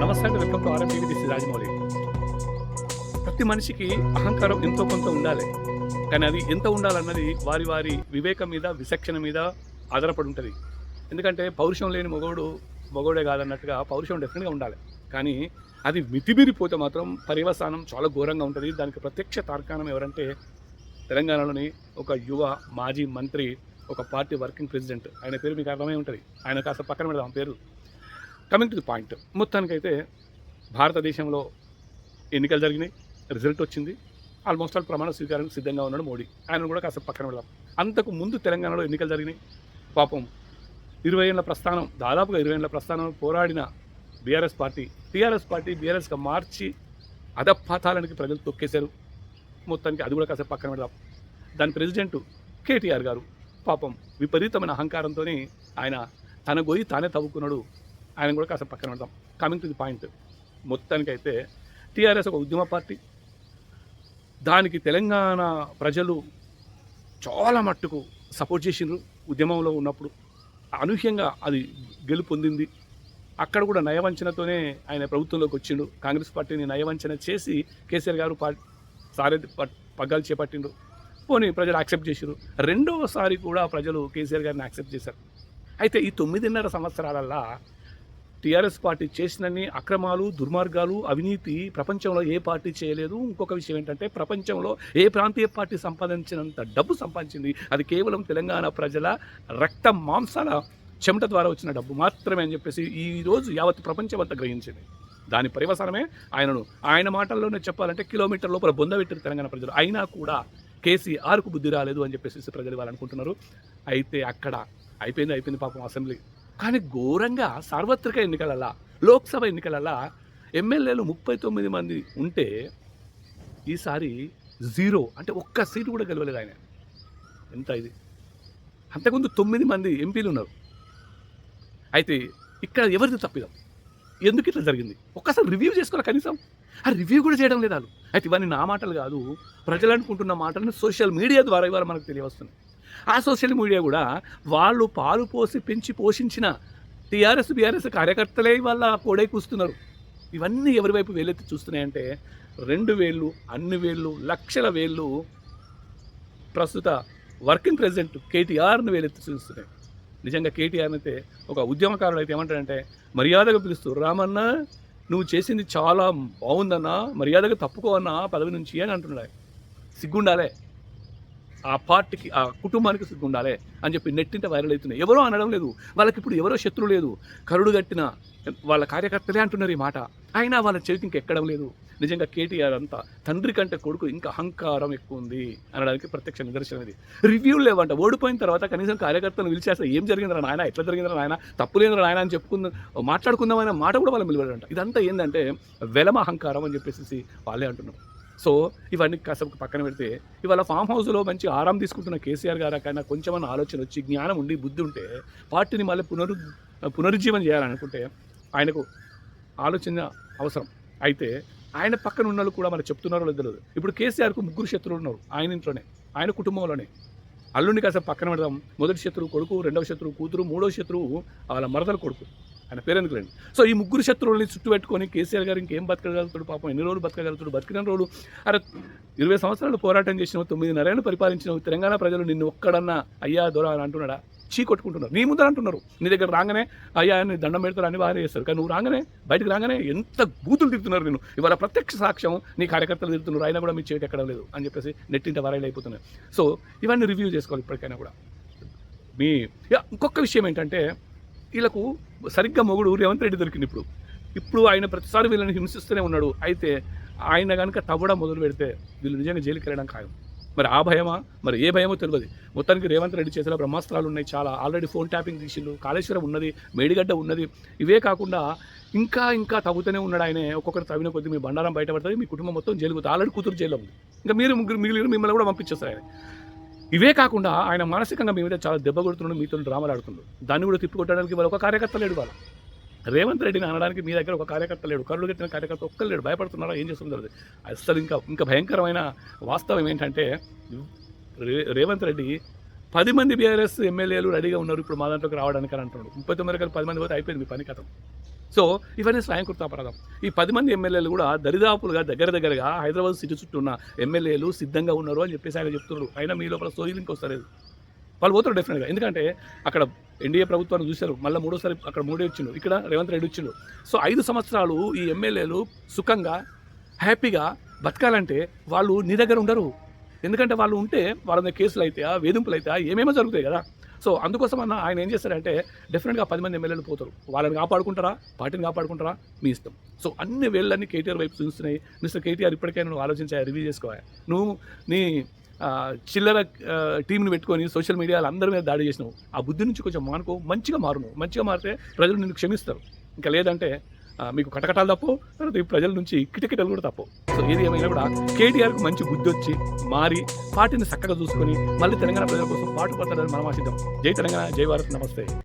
నమస్తే welcome to RM TV this Rajamouli. ప్రతి మనిషికి అహంకారం ఎంతో కొంత ఉండాలి. కానీ అది ఎంత ఉండాలన్నది వారి వారి వివేకం మీద విచక్షణ మీద ఆధారపడి ఉంటుంది. ఎందుకంటే పౌరుషం లేని మొగోడు మొగోడే కాదన్నట్టుగా పౌరుషం డెఫినెట్గా ఉండాలి. కానీ అది మితిమీరిపోతే మాత్రం పర్యవసానం చాలా ఘోరంగా ఉంటుంది. దానికి ప్రత్యక్ష తార్కాణం ఎవరంటే తెలంగాణలోని ఒక యువ మాజీ మంత్రి ఒక పార్టీ వర్కింగ్ ప్రెసిడెంట్. ఆయన పేరు మీకు అర్థమై ఉంటుంది. ఆయన కాస్త పక్కన పెడదాం పేరు. కమింగ్ టు ది పాయింట్ మొత్తానికైతే భారతదేశంలో ఎన్నికలు జరిగినాయి. రిజల్ట్ వచ్చింది. ఆల్మోస్ట్ ఆల్ ప్రమాణ స్వీకారానికి సిద్ధంగా ఉన్నాడు మోడీ. ఆయన కూడా కాస్త పక్కన వెళ్ళాం అంతకు ముందు తెలంగాణలో ఎన్నికలు జరిగినాయి. పాపం ఇరవై ఏళ్ళ ప్రస్థానం దాదాపుగా ఇరవై ఏళ్ళ ప్రస్థానం పోరాడిన బీఆర్ఎస్ పార్టీ టీఆర్ఎస్ పార్టీ బీఆర్ఎస్గా మార్చి అధపాతాలనికి ప్రజలు తొక్కేశారు. మొత్తానికి అది కూడా కాసేపు పక్కన పెడదాం. దాని ప్రెసిడెంట్ కేటీఆర్ గారు పాపం విపరీతమైన అహంకారంతో ఆయన తన గొయ్యి తానే తవ్వుకున్నాడు. ఆయన కూడా కాస్త పక్కన పెడదాం. కమింగ్ టు ది పాయింట్ మొత్తానికైతే టీఆర్ఎస్ ఒక ఉద్యమ పార్టీ. దానికి తెలంగాణ ప్రజలు చాలా మట్టుకు సపోర్ట్ చేసిండ్రు ఉద్యమంలో ఉన్నప్పుడు. అనూహ్యంగా అది గెలుపొందింది అక్కడ కూడా నయవంచనతోనే ఆయన ప్రభుత్వంలోకి వచ్చిండు. కాంగ్రెస్ పార్టీని నయవంచన చేసి కేసీఆర్ గారు పా సారే పగ్గాలు చేపట్టిండు పోనీ ప్రజలు యాక్సెప్ట్ చేసిరు రెండవసారి కూడా ప్రజలు కేసీఆర్ గారిని యాక్సెప్ట్ చేశారు. అయితే ఈ తొమ్మిదిన్నర సంవత్సరాలల్లా టీఆర్ఎస్ పార్టీ చేసినన్ని అక్రమాలు దుర్మార్గాలు అవినీతి ప్రపంచంలో ఏ పార్టీ చేయలేదు. ఇంకొక విషయం ఏంటంటే ప్రపంచంలో ఏ ప్రాంతీయ పార్టీ సంపాదించినంత డబ్బు సంపాదించింది? అది కేవలం తెలంగాణ ప్రజల రక్త మాంసాల చెమట ద్వారా వచ్చిన డబ్బు మాత్రమే అని చెప్పేసి ఈ రోజు యావత్ ప్రపంచం అంతా గ్రహించింది. దాని పరివసనమే ఆయనను ఆయన మాటల్లోనే చెప్పాలంటే కిలోమీటర్ లోపల బొందబెట్టారు తెలంగాణ ప్రజలు. అయినా కూడా కేసీఆర్కు బుద్ధి రాలేదు అని చెప్పేసి ప్రజలు వాళ్ళు అనుకుంటున్నారు. అయితే అక్కడ అయిపోయింది అయిపోయింది పాపం అసెంబ్లీ. కానీ ఘోరంగా సార్వత్రిక ఎన్నికలలా లోక్సభ ఎన్నికలలా ఎమ్మెల్యేలు ముప్పై తొమ్మిది మంది ఉంటే ఈసారి జీరో అంటే ఒక్క సీటు కూడా గెలవలేదు ఆయన. ఎంత ఇది? అంతకుముందు తొమ్మిది మంది ఎంపీలు ఉన్నారు. అయితే ఇక్కడ ఎవరిది తప్పిదాం ఎందుకు ఇట్లా జరిగింది? ఒక్కసారి రివ్యూ చేసుకోవాలి కనీసం? ఆ రివ్యూ కూడా చేయడం లేదు వాళ్ళు. అయితే ఇవన్నీ నా మాటలు కాదు ప్రజలు అనుకుంటున్న మాటలను సోషల్ మీడియా ద్వారా ఇవాళ మనకు తెలియవస్తుంది ఆ సోషల్ మీడియా కూడా వాళ్ళు పాలు పోసి పెంచి పోషించిన టీఆర్ఎస్ బీఆర్ఎస్ కార్యకర్తలే వాళ్ళ కోడై కూస్తున్నారు. ఇవన్నీ ఎవరి వైపు వేలెత్తి చూస్తున్నాయంటే రెండు వేళ్ళు అన్ని వేళ్ళు లక్షల వేళ్ళు ప్రస్తుత వర్కింగ్ ప్రెసిడెంట్ కేటీఆర్ను వేలెత్తి చూస్తున్నాయి. నిజంగా కేటీఆర్ అయితే ఒక ఉద్యమకారుడు అయితే ఏమంటాడంటే మర్యాదగా పిలుస్తూ రామన్న నువ్వు చేసింది చాలా బాగుందన్నా మర్యాదగా తప్పుకో అన్నా పదవి నుంచి అని అంటున్నాడు సిగ్గుండాలే. ఆ పార్టీకి ఆ కుటుంబానికి సిగ్గుండాలే అని చెప్పి నెట్టింట వైరల్ అవుతున్నాయి. ఎవరో అనడం లేదు. వాళ్ళకి ఇప్పుడు ఎవరో శత్రువు లేదు. కరుడు కట్టిన వాళ్ళ కార్యకర్తలే అంటున్నారు ఈ మాట. అయినా వాళ్ళ చెవికి ఇంకెక్కడం లేదు. నిజంగా కేటీఆర్ అంతా తండ్రి కంటే కొడుకు ఇంకా అహంకారం ఎక్కువ ఉంది అనడానికి ప్రత్యక్ష నిదర్శనం ఇది. రివ్యూలు లేవంట. ఓడిపోయిన తర్వాత కనీసం కార్యకర్తలు పిలిచేస్తే ఏం జరిగిందిరా నాయన? ఎట్లా జరిగిందిరా నాయన? తప్పు లేదురా నాయన అని చెప్పుకుందాం మాట్లాడుకుందామనే మాట కూడా వాళ్ళు నిలబడంట ఇదంతా ఏంటంటే వెలమ అహంకారం అని చెప్పేసి వాళ్ళే అంటున్నారు. సో ఇవన్నీ కాసేపు పక్కన పెడితే ఇవాళ ఫామ్ హౌస్లో మంచి ఆరాం తీసుకుంటున్న కేసీఆర్ గారు కన్నా కొంచెమన్నా ఆలోచన వచ్చి జ్ఞానం ఉండి బుద్ధి ఉంటే పార్టీని మళ్ళీ పునరు పునరుజ్జీవనం చేయాలనుకుంటే ఆయనకు ఆలోచన అవసరం. అయితే ఆయన పక్కన ఉన్న వాళ్ళు కూడా మనకు చెప్తున్నారో లేదో తెలియదు. ఇప్పుడు కేసీఆర్కు ముగ్గురు శత్రువులు ఉన్నారు ఆయన ఇంట్లోనే ఆయన కుటుంబంలోనే. అల్లుడిని కాసేపు పక్కన పెడదాం మొదటి శత్రువు కొడుకు రెండవ శత్రువు కూతురు మూడవ శత్రువు వాళ్ళ మరదల కొడుకు. ఆయన పేరెందుకు రండి సో ఈ ముగ్గురు శత్రువుల్ని చుట్టూ పెట్టుకొని కేసీఆర్ గారు ఇంకేం బతకగలుగుతాడు పాపం ఎన్ని రోజులు బతకగలుగుతాడు బతికిన రోజులు. అరే ఇరవై సంవత్సరాలు పోరాటం చేసిన తొమ్మిదిన్నరేళ్ళు పరిపాలించిన తెలంగాణ ప్రజలు నిన్ను ఒక్కడన్నా అయ్యా దొర అని అంటున్నాడా? చీ కొట్టుకుంటున్నారు. నీ ముందర అంటున్నారు. నీ దగ్గర రాగానే అయ్యా అని దండం పెడతారు అని బాగా చేస్తారు. కానీ నువ్వు రాగానే బయటకు రాగానే ఎంత బూతులు తిరుగుతున్నారు నేను ఇవాళ ప్రత్యక్ష సాక్ష్యం నీ కార్యకర్తలు తిరుగుతున్నారు అయినా కూడా మీ చేతి ఎక్కడం లేదు అని చెప్పేసి నెట్టింట వరైలు అయిపోతున్నాయి. సో ఇవన్నీ రివ్యూ చేసుకోవాలి ఇప్పటికైనా కూడా. మీ ఇంకొక విషయం ఏంటంటే వీళ్ళకు సరిగ్గా మొగుడు రేవంత్ రెడ్డి దొరికింది ఇప్పుడు. ఇప్పుడు ఆయన ప్రతిసారి వీళ్ళని హింసిస్తూనే ఉన్నాడు. అయితే ఆయన కనుక తవ్వడం మొదలు పెడితే వీళ్ళు నిజంగా జైలుకి వెళ్ళడం ఖాయం. మరి ఆ భయమా? మరి ఏ భయమో తెలియదు. మొత్తానికి రేవంత్ రెడ్డి చేతిలో బ్రహ్మాస్త్రాలు ఉన్నాయి చాలా. ఆల్రెడీ ఫోన్ ట్యాపింగ్ తీసిండు. కాళేశ్వరం ఉన్నది మేడిగడ్డ ఉన్నది. ఇవే కాకుండా ఇంకా ఇంకా తవ్వుతూనే ఉన్నాడు ఆయన. ఒక్కొక్కరు తవ్విన కొద్ది మీ బండారం బయటపడుతుంది మీ కుటుంబం మొత్తం జైలుకు పోతుంది. ఆల్రెడీ కూతురు జైల్లో ఉంది. ఇంకా మీరు ముగ్గురు మిగిలిన మిమ్మల్ని కూడా పంపించేస్తారు ఆయన. ఇవే కాకుండా ఆయన మానసికంగా మీ మీద చాలా దెబ్బ కొడుతున్నాడు మీతో డ్రామాలు ఆడుతున్నాడు. దాన్ని కూడా తిప్పికొట్టడానికి వాళ్ళు ఒక కార్యకర్త లేడు వాళ్ళ రేవంత్ రెడ్డిని అనడానికి మీ దగ్గర ఒక కార్యకర్త లేడు కళ్ళు కట్టిన కార్యకర్త ఒక్కరు లేడు. భయపడుతున్నారా? ఏం చేస్తుంది అసలు ఇంకా ఇంకా భయంకరమైన వాస్తవం ఏంటంటే రేవంత్ రెడ్డి పది మంది బీఆర్ఎస్ ఎమ్మెల్యేలు రెడీగా ఉన్నారు ఇప్పుడు మా దాంట్లోకి రావడానికి అని అంటున్నాడు. ముప్పై తొమ్మిది కలిపి పది మంది పోతే అయిపోయింది మీ పని కథం. సో ఇవన్నీ స్వయంకృత అపరాధం. ఈ పది మంది ఎమ్మెల్యేలు కూడా దరిదాపులుగా దగ్గర దగ్గరగా హైదరాబాద్ సిటీ చుట్టూ ఉన్న ఎమ్మెల్యేలు సిద్ధంగా ఉన్నారు అని చెప్పేసి ఆయన చెప్తున్నారు అయినా మీ లోపల సోయిలింకి వస్తలేదు. వాళ్ళు పోతారు డెఫినెట్గా ఎందుకంటే అక్కడ ఎన్డీఏ ప్రభుత్వాన్ని చూశారు. మళ్ళీ మూడోసారి అక్కడ మూడే వచ్చిండు ఇక్కడ రేవంత్ రెడ్డి వచ్చిండు సో ఐదు సంవత్సరాలు ఈ ఎమ్మెల్యేలు సుఖంగా హ్యాపీగా బతకాలంటే వాళ్ళు నీ దగ్గర ఉండరు. ఎందుకంటే వాళ్ళు ఉంటే వాళ్ళ మీద కేసులు అయితే వేధింపులు అయితే ఏమేమో జరుగుతాయి కదా. సో అందుకోసం అన్న ఆయన ఏం చేస్తారంటే డెఫినెట్గా పది మంది ఎమ్మెల్యేలు పోతారు. వాళ్ళని కాపాడుకుంటారా? పార్టీని కాపాడుకుంటారా? మీ ఇష్టం. సో అన్ని వేళ్ళన్నీ కేటీఆర్ వైపు చూస్తున్నాయి. మిస్టర్ కేటీఆర్ ఇప్పటికైనా నువ్వు ఆలోచించా రివ్యూ చేసుకోవాలి నువ్వు నీ చిల్లర టీంని పెట్టుకొని సోషల్ మీడియాలో అందరి మీద దాడి చేసినావు. ఆ బుద్ధి నుంచి కొంచెం మానుకో మంచిగా మారును. మంచిగా మారితే ప్రజలు నిన్ను క్షమిస్తారు. ఇంకా లేదంటే మీకు కటకటాలు తప్పు తర్వాత ఈ ప్రజల నుంచి కిటకిటలు కూడా తప్పు. సో ఏది ఏమైనా కూడా కేటీఆర్కి మంచి బుద్ధి వచ్చి మారి పార్టీని చక్కగా చూసుకొని మళ్ళీ తెలంగాణ ప్రజల కోసం పాటు పడతారని మనం ఆశిద్దాం. జై తెలంగాణ జై భారత్ నమస్తే.